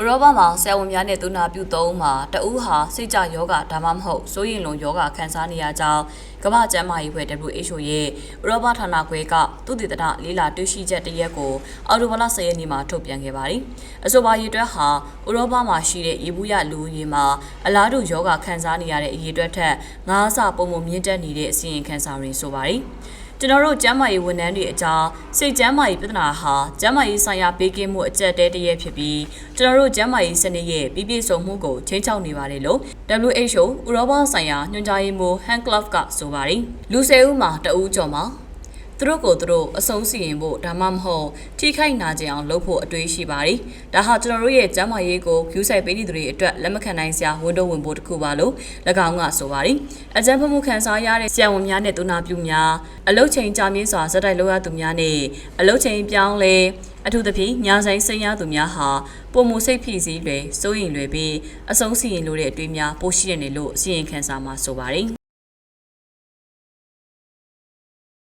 ဥရောပမှာဆရာဝန်များနဲ့သူနာပြုသုံးဦးမှာတဦးဟာစိတ်ကြယောဂဒါမှမဟုတ်စိုးရင်လုံယောဂခံစားနေရကြောင်းကမ္ဘာ့ကျန်းမာရေးဖွဲ့ WHO ရဲ့ဥရောပဌာနခွဲကသူတည်တရလေးလာတွေ့ရှိချက်တရက်ကိုအော်တိုဘလ10ရက်နေ့မှာထုတ်ပြန်ခဲ့ပါတယ်။အဆိုပါရေးတွက်ဟာဥရောပမှာရှိတဲ့ရေဘူးရလူဦးရေမှာအလားတူယောဂခံစားနေရတဲ့အရေးတွက်ထက်ငါးဆပုံပုံမြင့်တက်နေတဲ့အစီရင်ခံစာတွေဆိုပါတယ်။ ကျွန်တော်တို့ကျန်းမာရေးဝန်ထမ်းတွေအကြားစိတ်ကျန်းမာရေးပြဿနာဟာကျန်းမာရေးဆိုင်ရာပေးကင်းမှုအကျက်တဲတည်းဖြစ်ပြီးကျွန်တော်တို့ကျန်းမာရေးစနစ်ရဲ့ပြည့်ပြည့်စုံမှုကိုချိန်ချောက်နေပါတယ်လို့ WHO ဥရောပဆိုင်ရာညွှန်ကြားရေးမှူး Han Club ကဆိုပါတယ်လူ၁၀ဦးမှာတဦးကျော်မှာ သူတို့ကိုသူတို့အဆုံးစီရင်ဖို့ဒါမှမဟုတ်ထိခိုက်နာကျင်အောင်လုပ်ဖို့အတွေးရှိပါတယ်။ဒါဟာကျွန်တော်တို့ရဲ့ကျန်းမာရေးကိုကျူးဆိုင်ပေးနေသူတွေအတွက်လက်မခံနိုင်စရာဝန်တော့ဝင်ဖို့တစ်ခုပါလို့၎င်းကဆိုပါတယ်။အကြံဖမှုခံစားရတဲ့ဆရာဝန်များနဲ့သူနာပြုများအလုတ်ချိန်ကြာမြင့်စွာဇက်တိုက်လုပ်ရသူများနဲ့အလုတ်ချိန်ပြောင်းလဲအထူးသဖြင့်ညာဆိုင်စိတ်ရသူများဟာပုံမှုစိတ်ဖိစီးတွေစိုးရင်တွေပြီးအဆုံးစီရင်လို့တဲ့အတွေးများပိုရှိနေတယ်လို့အစီရင်ခံစာမှာဆိုပါတယ်။